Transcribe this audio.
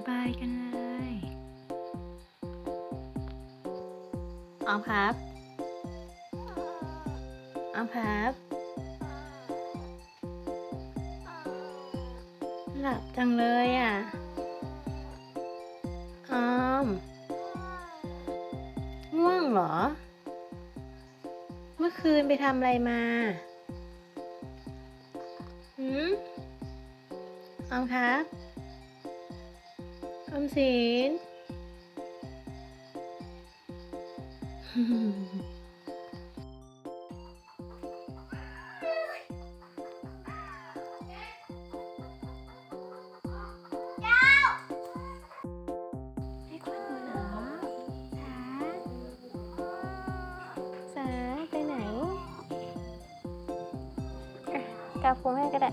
สบายกันเลยออมครับออมครับหลับจังเลยอะออมง่วงเหรอ เมื่อคืนไปทำอะไรมาหืมออมครับ ออมสินให้คนดูเหรอสาสาไปไหนอะกาพุงให้ก็ได้